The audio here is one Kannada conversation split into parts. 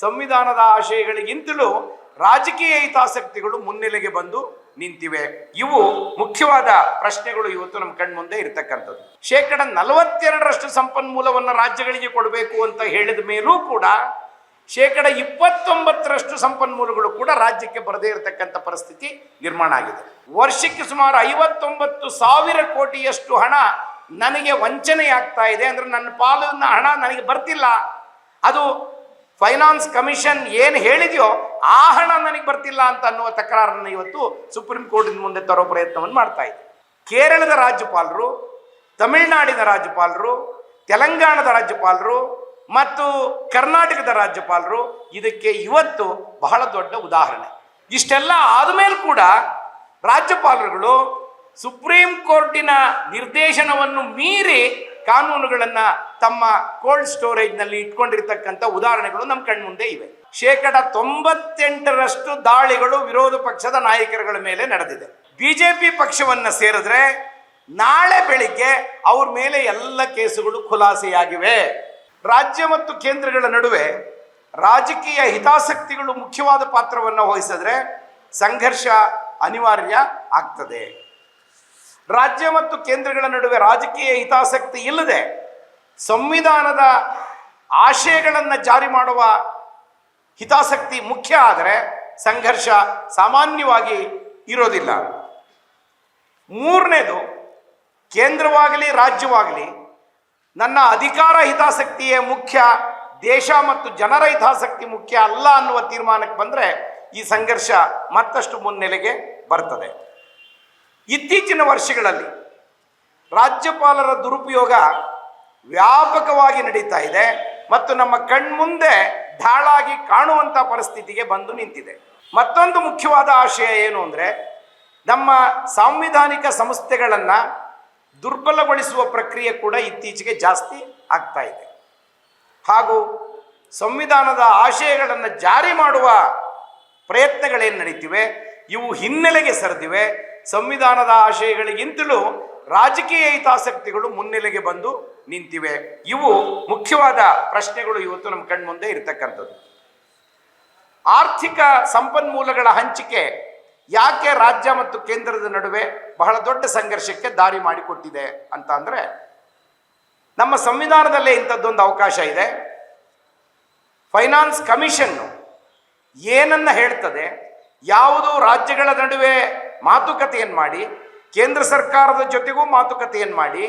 ಸಂವಿಧಾನದ ಆಶಯಗಳಿಗಿಂತಲೂ ರಾಜಕೀಯ ಹಿತಾಸಕ್ತಿಗಳು ಮುನ್ನೆಲೆಗೆ ಬಂದು ನಿಂತಿವೆ. ಇವು ಮುಖ್ಯವಾದ ಪ್ರಶ್ನೆಗಳು ಇವತ್ತು ನಮ್ಮ ಕಣ್ಮುಂದೆ ಇರತಕ್ಕಂಥದ್ದು. ಶೇಕಡ ನಲವತ್ತೆರಡರಷ್ಟು ಸಂಪನ್ಮೂಲವನ್ನು ರಾಜ್ಯಗಳಿಗೆ ಕೊಡಬೇಕು ಅಂತ ಹೇಳಿದ ಮೇಲೂ ಕೂಡ ಶೇಕಡ ಇಪ್ಪತ್ತೊಂಬತ್ತರಷ್ಟು ಸಂಪನ್ಮೂಲಗಳು ಕೂಡ ರಾಜ್ಯಕ್ಕೆ ಬರದೇ ಇರತಕ್ಕಂಥ ಪರಿಸ್ಥಿತಿ ನಿರ್ಮಾಣ ಆಗಿದೆ. ವರ್ಷಕ್ಕೆ ಸುಮಾರು ಐವತ್ತೊಂಬತ್ತು ಸಾವಿರ ಕೋಟಿಯಷ್ಟು ಹಣ ನನಗೆ ವಂಚನೆ ಆಗ್ತಾ ಇದೆ. ಅಂದ್ರೆ ನನ್ನ ಪಾಲಿನ ಹಣ ನನಗೆ ಬರ್ತಿಲ್ಲ. ಅದು ಫೈನಾನ್ಸ್ ಕಮಿಷನ್ ಏನು ಹೇಳಿದೆಯೋ ಆ ಹಣ ನನಗೆ ಬರ್ತಿಲ್ಲ ಅಂತ ಅನ್ನುವ ತಕರಾರನ್ನು ಇವತ್ತು ಸುಪ್ರೀಂ ಕೋರ್ಟಿನ ಮುಂದೆ ತರೋ ಪ್ರಯತ್ನವನ್ನು ಮಾಡ್ತಾ ಇದೆ ಕೇರಳದ ರಾಜ್ಯಪಾಲರು, ತಮಿಳುನಾಡಿನ ರಾಜ್ಯಪಾಲರು, ತೆಲಂಗಾಣದ ರಾಜ್ಯಪಾಲರು ಮತ್ತು ಕರ್ನಾಟಕದ ರಾಜ್ಯಪಾಲರು ಇದಕ್ಕೆ ಇವತ್ತು ಬಹಳ ದೊಡ್ಡ ಉದಾಹರಣೆ. ಇಷ್ಟೆಲ್ಲ ಆದಮೇಲೆ ಕೂಡ ರಾಜ್ಯಪಾಲರುಗಳು ಸುಪ್ರೀಂ ಕೋರ್ಟಿನ ನಿರ್ದೇಶನವನ್ನು ಮೀರಿ ಕಾನೂನುಗಳನ್ನ ತಮ್ಮ ಕೋಲ್ಡ್ ಸ್ಟೋರೇಜ್ನಲ್ಲಿ ಇಟ್ಕೊಂಡಿರ್ತಕ್ಕಂಥ ಉದಾಹರಣೆಗಳು ನಮ್ಮ ಕಣ್ಮುಂದೆ ಇವೆ. ಶೇಕಡ ತೊಂಬತ್ತೆಂಟರಷ್ಟು ದಾಳಿಗಳು ವಿರೋಧ ಪಕ್ಷದ ನಾಯಕರುಗಳ ಮೇಲೆ ನಡೆದಿದೆ. ಬಿಜೆಪಿ ಪಕ್ಷವನ್ನ ಸೇರಿದ್ರೆ ನಾಳೆ ಬೆಳಿಗ್ಗೆ ಅವ್ರ ಮೇಲೆ ಎಲ್ಲ ಕೇಸುಗಳು ಖುಲಾಸೆಯಾಗಿವೆ. ರಾಜ್ಯ ಮತ್ತು ಕೇಂದ್ರಗಳ ನಡುವೆ ರಾಜಕೀಯ ಹಿತಾಸಕ್ತಿಗಳು ಮುಖ್ಯವಾದ ಪಾತ್ರವನ್ನು ವಹಿಸಿದ್ರೆ ಸಂಘರ್ಷ ಅನಿವಾರ್ಯ ಆಗ್ತದೆ. ರಾಜ್ಯ ಮತ್ತು ಕೇಂದ್ರಗಳ ನಡುವೆ ರಾಜಕೀಯ ಹಿತಾಸಕ್ತಿ ಇಲ್ಲದೆ ಸಂವಿಧಾನದ ಆಶಯಗಳನ್ನು ಜಾರಿ ಮಾಡುವ ಹಿತಾಸಕ್ತಿ ಮುಖ್ಯ ಆದರೆ ಸಂಘರ್ಷ ಸಾಮಾನ್ಯವಾಗಿ ಇರೋದಿಲ್ಲ. ಮೂರನೇದು, ಕೇಂದ್ರವಾಗಲಿ, ರಾಜ್ಯವಾಗಲಿ, ನನ್ನ ಅಧಿಕಾರ ಹಿತಾಸಕ್ತಿಯೇ ಮುಖ್ಯ, ದೇಶ ಮತ್ತು ಜನರ ಹಿತಾಸಕ್ತಿ ಮುಖ್ಯ ಅಲ್ಲ ಅನ್ನುವ ತೀರ್ಮಾನಕ್ಕೆ ಬಂದರೆ ಈ ಸಂಘರ್ಷ ಮತ್ತಷ್ಟು ಮುನ್ನೆಲೆಗೆ ಬರ್ತದೆ. ಇತ್ತೀಚಿನ ವರ್ಷಗಳಲ್ಲಿ ರಾಜ್ಯಪಾಲರ ದುರುಪಯೋಗ ವ್ಯಾಪಕವಾಗಿ ನಡೀತಾ ಇದೆ ಮತ್ತು ನಮ್ಮ ಕಣ್ಮುಂದೆ ಢಾಳಾಗಿ ಕಾಣುವಂಥ ಪರಿಸ್ಥಿತಿಗೆ ಬಂದು ನಿಂತಿದೆ. ಮತ್ತೊಂದು ಮುಖ್ಯವಾದ ಆಶಯ ಏನು ಅಂದರೆ ನಮ್ಮ ಸಾಂವಿಧಾನಿಕ ಸಂಸ್ಥೆಗಳನ್ನು ದುರ್ಬಲಗೊಳಿಸುವ ಪ್ರಕ್ರಿಯೆ ಕೂಡ ಇತ್ತೀಚೆಗೆ ಜಾಸ್ತಿ ಆಗ್ತಾ ಇದೆ. ಹಾಗೂ ಸಂವಿಧಾನದ ಆಶಯಗಳನ್ನು ಜಾರಿ ಮಾಡುವ ಪ್ರಯತ್ನಗಳೇನು ನಡೀತಿವೆ? ಇವು ಹಿನ್ನೆಲೆಗೆ ಸರಿದಿವೆ. ಸಂವಿಧಾನದ ಆಶಯಗಳಿಗಿಂತಲೂ ರಾಜಕೀಯ ಹಿತಾಸಕ್ತಿಗಳು ಮುನ್ನೆಲೆಗೆ ಬಂದು ನಿಂತಿವೆ. ಇವು ಮುಖ್ಯವಾದ ಪ್ರಶ್ನೆಗಳು ಇವತ್ತು ನಮ್ಮ ಕಣ್ಮುಂದೆ ಇರತಕ್ಕಂಥದ್ದು. ಆರ್ಥಿಕ ಸಂಪನ್ಮೂಲಗಳ ಹಂಚಿಕೆ ಯಾಕೆ ರಾಜ್ಯ ಮತ್ತು ಕೇಂದ್ರದ ನಡುವೆ ಬಹಳ ದೊಡ್ಡ ಸಂಘರ್ಷಕ್ಕೆ ದಾರಿ ಮಾಡಿಕೊಟ್ಟಿದೆ ಅಂತ ಅಂದರೆ, ನಮ್ಮ ಸಂವಿಧಾನದಲ್ಲೇ ಇಂಥದ್ದೊಂದು ಅವಕಾಶ ಇದೆ. ಫೈನಾನ್ಸ್ ಕಮಿಷನ್ನು ಏನನ್ನ ಹೇಳ್ತದೆ, ಯಾವುದು ರಾಜ್ಯಗಳ ನಡುವೆ ಮಾತುಕತೆಯನ್ನು ಮಾಡಿ, ಕೇಂದ್ರ ಸರ್ಕಾರದ ಜೊತೆಗೂ ಮಾತುಕತೆಯನ್ನು ಮಾಡಿ,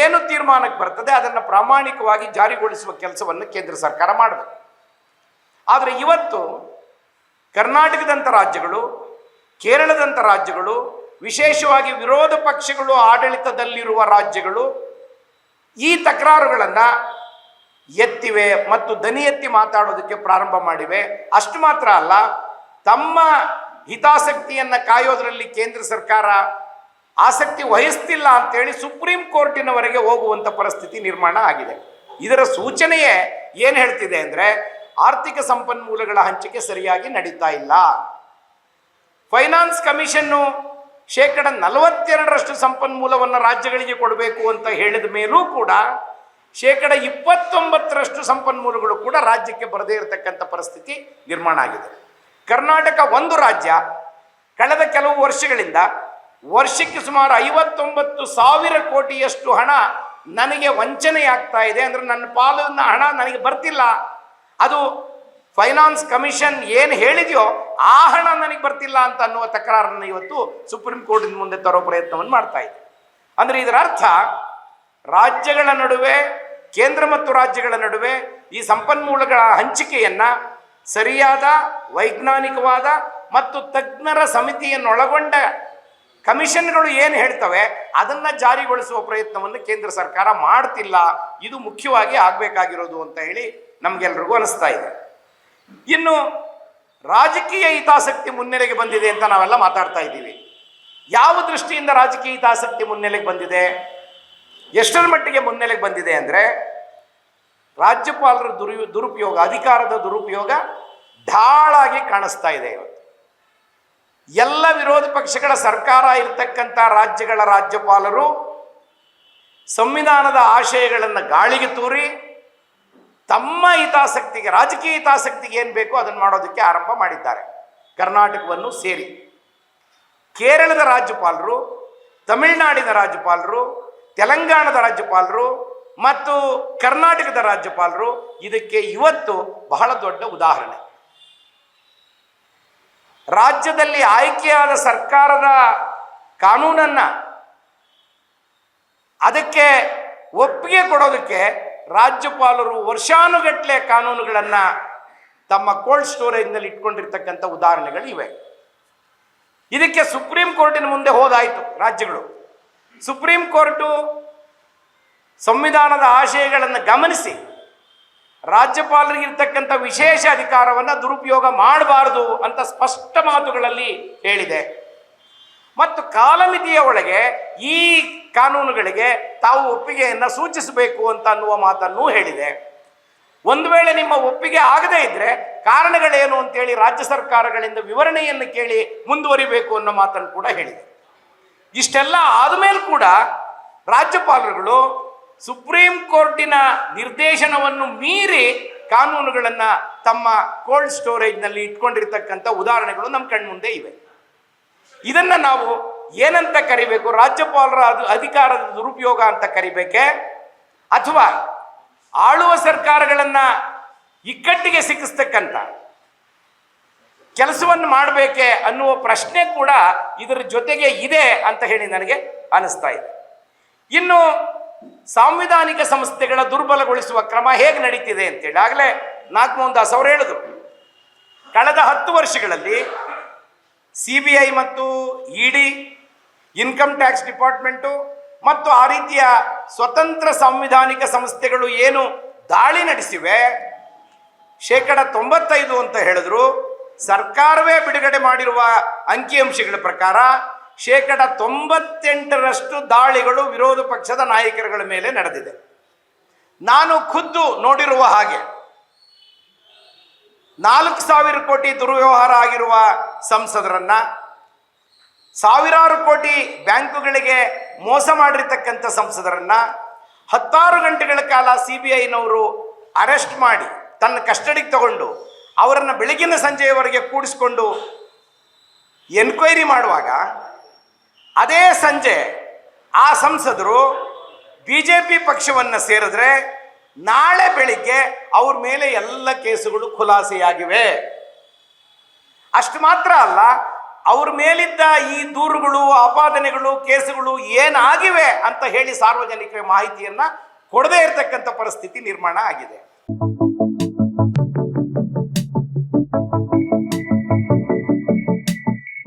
ಏನು ತೀರ್ಮಾನಕ್ಕೆ ಬರ್ತದೆ ಅದನ್ನು ಪ್ರಾಮಾಣಿಕವಾಗಿ ಜಾರಿಗೊಳಿಸುವ ಕೆಲಸವನ್ನು ಕೇಂದ್ರ ಸರ್ಕಾರ ಮಾಡಬೇಕು. ಆದರೆ ಇವತ್ತು ಕರ್ನಾಟಕದಂಥ ರಾಜ್ಯಗಳು ಕೇರಳದಂಥ ರಾಜ್ಯಗಳು, ವಿಶೇಷವಾಗಿ ವಿರೋಧ ಪಕ್ಷಗಳು ಆಡಳಿತದಲ್ಲಿರುವ ರಾಜ್ಯಗಳು ಈ ತಕರಾರುಗಳನ್ನು ಎತ್ತಿವೆ ಮತ್ತು ದನಿ ಎತ್ತಿ ಮಾತಾಡೋದಕ್ಕೆ ಪ್ರಾರಂಭ ಮಾಡಿವೆ. ಅಷ್ಟು ಮಾತ್ರ ಅಲ್ಲ, ತಮ್ಮ ಹಿತಾಸಕ್ತಿಯನ್ನು ಕಾಯೋದರಲ್ಲಿ ಕೇಂದ್ರ ಸರ್ಕಾರ ಆಸಕ್ತಿ ವಹಿಸ್ತಿಲ್ಲ ಅಂತೇಳಿ ಸುಪ್ರೀಂ ಕೋರ್ಟಿನವರೆಗೆ ಹೋಗುವಂಥ ಪರಿಸ್ಥಿತಿ ನಿರ್ಮಾಣ ಆಗಿದೆ. ಇದರ ಸೂಚನೆಯೇ ಏನು ಹೇಳ್ತಿದೆ ಅಂದರೆ ಆರ್ಥಿಕ ಸಂಪನ್ಮೂಲಗಳ ಹಂಚಿಕೆ ಸರಿಯಾಗಿ ನಡೀತಾ ಇಲ್ಲ. ಫೈನಾನ್ಸ್ ಕಮಿಷನ್ನು ಶೇಕಡ ನಲವತ್ತೆರಡರಷ್ಟು ಸಂಪನ್ಮೂಲವನ್ನು ರಾಜ್ಯಗಳಿಗೆ ಕೊಡಬೇಕು ಅಂತ ಹೇಳಿದ ಮೇಲೂ ಕೂಡ ಶೇಕಡ ಇಪ್ಪತ್ತೊಂಬತ್ತರಷ್ಟು ಸಂಪನ್ಮೂಲಗಳು ಕೂಡ ರಾಜ್ಯಕ್ಕೆ ಬರದೇ ಇರತಕ್ಕಂಥ ಪರಿಸ್ಥಿತಿ ನಿರ್ಮಾಣ ಆಗಿದೆ. ಕರ್ನಾಟಕ ಒಂದು ರಾಜ್ಯ ಕಳೆದ ಕೆಲವು ವರ್ಷಗಳಿಂದ ವರ್ಷಕ್ಕೆ ಸುಮಾರು ಐವತ್ತೊಂಬತ್ತು ಸಾವಿರ ಕೋಟಿಯಷ್ಟು ಹಣ ನನಗೆ ವಂಚನೆ ಆಗ್ತಾ ಇದೆ ಅಂದರೆ ನನ್ನ ಪಾಲಿನ ಹಣ ನನಗೆ ಬರ್ತಿಲ್ಲ. ಅದು ಫೈನಾನ್ಸ್ ಕಮಿಷನ್ ಏನು ಹೇಳಿದೆಯೋ ಆ ಹಣ ನನಗೆ ಬರ್ತಿಲ್ಲ ಅಂತ ಅನ್ನುವ ತಕರಾರನ್ನು ಇವತ್ತು ಸುಪ್ರೀಂ ಕೋರ್ಟಿನ ಮುಂದೆ ತರೋ ಪ್ರಯತ್ನವನ್ನು ಮಾಡ್ತಾ ಇದೆ. ಅಂದರೆ ಇದರ ಅರ್ಥ ರಾಜ್ಯಗಳ ನಡುವೆ, ಕೇಂದ್ರ ಮತ್ತು ರಾಜ್ಯಗಳ ನಡುವೆ ಈ ಸಂಪನ್ಮೂಲಗಳ ಹಂಚಿಕೆಯನ್ನು ಸರಿಯಾದ, ವೈಜ್ಞಾನಿಕವಾದ ಮತ್ತು ತಜ್ಞರ ಸಮಿತಿಯನ್ನೊಳಗೊಂಡ ಕಮಿಷನ್ಗಳು ಏನು ಹೇಳ್ತವೆ, ಅದನ್ನು ಜಾರಿಗೊಳಿಸುವ ಪ್ರಯತ್ನವನ್ನು ಕೇಂದ್ರ ಸರ್ಕಾರ ಮಾಡ್ತಿಲ್ಲ. ಇದು ಮುಖ್ಯವಾಗಿ ಆಗಬೇಕಾಗಿರೋದು ಅಂತ ಹೇಳಿ ನಮಗೆಲ್ರಿಗೂ ಅನಿಸ್ತಾ ಇದೆ. ಇನ್ನು ರಾಜಕೀಯ ಹಿತಾಸಕ್ತಿ ಮುನ್ನೆಲೆಗೆ ಬಂದಿದೆ ಅಂತ ನಾವೆಲ್ಲ ಮಾತಾಡ್ತಾ ಇದ್ದೀವಿ. ಯಾವ ದೃಷ್ಟಿಯಿಂದ ರಾಜಕೀಯ ಹಿತಾಸಕ್ತಿ ಮುನ್ನೆಲೆಗೆ ಬಂದಿದೆ? ಎಷ್ಟರ ಮಟ್ಟಿಗೆ ಮುನ್ನೆಲೆಗೆ ಬಂದಿದೆ ಅಂದರೆ ರಾಜ್ಯಪಾಲರ ದುರು ದುರುಪಯೋಗ, ಅಧಿಕಾರದ ದುರುಪಯೋಗ ಢಾಳಾಗಿ ಕಾಣಿಸ್ತಾ ಇದೆ ಇವತ್ತು. ಎಲ್ಲ ವಿರೋಧ ಪಕ್ಷಗಳ ಸರ್ಕಾರ ಇರತಕ್ಕಂಥ ರಾಜ್ಯಗಳ ರಾಜ್ಯಪಾಲರು ಸಂವಿಧಾನದ ಆಶಯಗಳನ್ನು ಗಾಳಿಗೆ ತೂರಿ ತಮ್ಮ ಹಿತಾಸಕ್ತಿಗೆ, ರಾಜಕೀಯ ಹಿತಾಸಕ್ತಿಗೆ ಏನು ಬೇಕೋ ಅದನ್ನು ಮಾಡೋದಕ್ಕೆ ಆರಂಭ ಮಾಡಿದ್ದಾರೆ. ಕರ್ನಾಟಕವನ್ನು ಸೇರಿ. ಕೇರಳದ ರಾಜ್ಯಪಾಲರು, ತಮಿಳುನಾಡಿನ ರಾಜ್ಯಪಾಲರು, ತೆಲಂಗಾಣದ ರಾಜ್ಯಪಾಲರು ಮತ್ತು ಕರ್ನಾಟಕದ ರಾಜ್ಯಪಾಲರು ಇದಕ್ಕೆ ಇವತ್ತು ಬಹಳ ದೊಡ್ಡ ಉದಾಹರಣೆ. ರಾಜ್ಯದಲ್ಲಿ ಆಯ್ಕೆಯಾದ ಸರ್ಕಾರದ ಕಾನೂನನ್ನ ಅದಕ್ಕೆ ಒಪ್ಪಿಗೆ ಕೊಡೋದಕ್ಕೆ ರಾಜ್ಯಪಾಲರು ವರ್ಷಾನುಗಟ್ಟಲೆ ಕಾನೂನುಗಳನ್ನು ತಮ್ಮ ಕೋಲ್ಡ್ ಸ್ಟೋರೇಜ್ನಲ್ಲಿ ಇಟ್ಕೊಂಡಿರ್ತಕ್ಕಂಥ ಉದಾಹರಣೆಗಳು ಇವೆ. ಇದಕ್ಕೆ ಸುಪ್ರೀಂ ಕೋರ್ಟಿನ ಮುಂದೆ ಹೋದಾಯಿತು ರಾಜ್ಯಗಳು. ಸುಪ್ರೀಂ ಕೋರ್ಟು ಸಂವಿಧಾನದ ಆಶಯಗಳನ್ನು ಗಮನಿಸಿ ರಾಜ್ಯಪಾಲರಿಗಿರ್ತಕ್ಕಂಥ ವಿಶೇಷ ಅಧಿಕಾರವನ್ನು ದುರುಪಯೋಗ ಮಾಡಬಾರದು ಅಂತ ಸ್ಪಷ್ಟ ಮಾತುಗಳಲ್ಲಿ ಹೇಳಿದೆ. ಮತ್ತು ಕಾಲಮಿತಿಯ ಒಳಗೆ ಈ ಕಾನೂನುಗಳಿಗೆ ತಾವು ಒಪ್ಪಿಗೆಯನ್ನು ಸೂಚಿಸಬೇಕು ಅಂತ ಅನ್ನುವ ಮಾತನ್ನು ಹೇಳಿದೆ. ಒಂದು ವೇಳೆ ನಿಮ್ಮ ಒಪ್ಪಿಗೆ ಆಗದೇ ಇದ್ರೆ ಕಾರಣಗಳೇನು ಅಂತೇಳಿ ರಾಜ್ಯ ಸರ್ಕಾರಗಳಿಂದ ವಿವರಣೆಯನ್ನು ಕೇಳಿ ಮುಂದುವರಿಬೇಕು ಅನ್ನೋ ಮಾತನ್ನು ಕೂಡ ಹೇಳಿದೆ. ಇಷ್ಟೆಲ್ಲ ಆದಮೇಲೆ ಕೂಡ ರಾಜ್ಯಪಾಲರುಗಳು ಸುಪ್ರೀಂ ಕೋರ್ಟಿನ ನಿರ್ದೇಶನವನ್ನು ಮೀರಿ ಕಾನೂನುಗಳನ್ನು ತಮ್ಮ ಕೋಲ್ಡ್ ಸ್ಟೋರೇಜ್ನಲ್ಲಿ ಇಟ್ಕೊಂಡಿರ್ತಕ್ಕಂಥ ಉದಾಹರಣೆಗಳು ನಮ್ಮ ಕಣ್ಮುಂದೆ ಇವೆ. ಇದನ್ನು ನಾವು ಏನಂತ ಕರಿಬೇಕು? ರಾಜ್ಯಪಾಲರ ಅದು ಅಧಿಕಾರದ ದುರುಪಯೋಗ ಅಂತ ಕರಿಬೇಕೆ? ಅಥವಾ ಆಳುವ ಸರ್ಕಾರಗಳನ್ನು ಇಕ್ಕಟ್ಟಿಗೆ ಸಿಕ್ಕಿಸ್ತಕ್ಕಂಥ ಕೆಲಸವನ್ನು ಮಾಡಬೇಕೆ ಅನ್ನುವ ಪ್ರಶ್ನೆ ಕೂಡ ಇದರ ಜೊತೆಗೆ ಇದೆ ಅಂತ ಹೇಳಿ ನನಗೆ ಅನಿಸ್ತಾ ಇದೆ. ಇನ್ನು ಸಾಂವಿಧಾನಿಕ ಸಂಸ್ಥೆಗಳ ದುರ್ಬಲಗೊಳಿಸುವ ಕ್ರಮ ಹೇಗೆ ನಡೀತಿದೆ ಅಂತೇಳಿ ಆಗಲೇ ನಾಗಮೋಹನ್ ದಾಸ್ ಅವರು ಹೇಳಿದ್ರು. ಕಳೆದ ಹತ್ತು ವರ್ಷಗಳಲ್ಲಿ ಸಿ ಬಿ ಐ ಮತ್ತು ಇಡಿ ಇನ್ಕಮ್ ಟ್ಯಾಕ್ಸ್ ಡಿಪಾರ್ಟ್ಮೆಂಟು ಮತ್ತು ಆ ರೀತಿಯ ಸ್ವತಂತ್ರ ಸಾಂವಿಧಾನಿಕ ಸಂಸ್ಥೆಗಳು ಏನು ದಾಳಿ ನಡೆಸಿವೆ, ಶೇಕಡ ತೊಂಬತ್ತೈದು ಅಂತ ಹೇಳಿದ್ರು. ಸರ್ಕಾರವೇ ಬಿಡುಗಡೆ ಮಾಡಿರುವ ಅಂಕಿಅಂಶಗಳ ಪ್ರಕಾರ ಶೇಕಡ ತೊಂಬತ್ತೆಂಟರಷ್ಟು ದಾಳಿಗಳು ವಿರೋಧ ಪಕ್ಷದ ನಾಯಕರುಗಳ ಮೇಲೆ ನಡೆದಿದೆ. ನಾನು ಖುದ್ದು ನೋಡಿರುವ ಹಾಗೆ ನಾಲ್ಕು ಸಾವಿರ ಕೋಟಿ ದುರ್ವ್ಯವಹಾರ ಆಗಿರುವ ಸಂಸದರನ್ನ ಸಾವಿರಾರು ಕೋಟಿ ಬ್ಯಾಂಕುಗಳಿಗೆ ಮೋಸ ಮಾಡಿರ್ತಕ್ಕಂಥ ಸಂಸದರನ್ನ ಹತ್ತಾರು ಗಂಟೆಗಳ ಕಾಲ ಸಿ ಬಿ ಐನವರು ಅರೆಸ್ಟ್ ಮಾಡಿ ತನ್ನ ಕಸ್ಟಡಿಗೆ ತಗೊಂಡು ಅವರನ್ನು ಬೆಳಗಿನ ಸಂಜೆಯವರೆಗೆ ಕೂಡಿಸ್ಕೊಂಡು ಎನ್ಕ್ವೈರಿ ಮಾಡುವಾಗ ಅದೇ ಸಂಜೆ ಆ ಸಂಸದರು ಬಿ ಜೆ ಪಿ ಪಕ್ಷವನ್ನು ಸೇರಿದ್ರೆ ನಾಳೆ ಬೆಳಿಗ್ಗೆ ಅವ್ರ ಮೇಲೆ ಎಲ್ಲ ಕೇಸುಗಳು ಖುಲಾಸೆಯಾಗಿವೆ. ಅಷ್ಟು ಮಾತ್ರ ಅಲ್ಲ, ಅವ್ರ ಮೇಲಿದ್ದ ಈ ದೂರುಗಳು, ಆಪಾದನೆಗಳು, ಕೇಸುಗಳು ಏನಾಗಿವೆ ಅಂತ ಹೇಳಿ ಸಾರ್ವಜನಿಕರ ಮಾಹಿತಿಯನ್ನ ಕೊಡದೇ ಇರತಕ್ಕಂಥ ಪರಿಸ್ಥಿತಿ ನಿರ್ಮಾಣ ಆಗಿದೆ.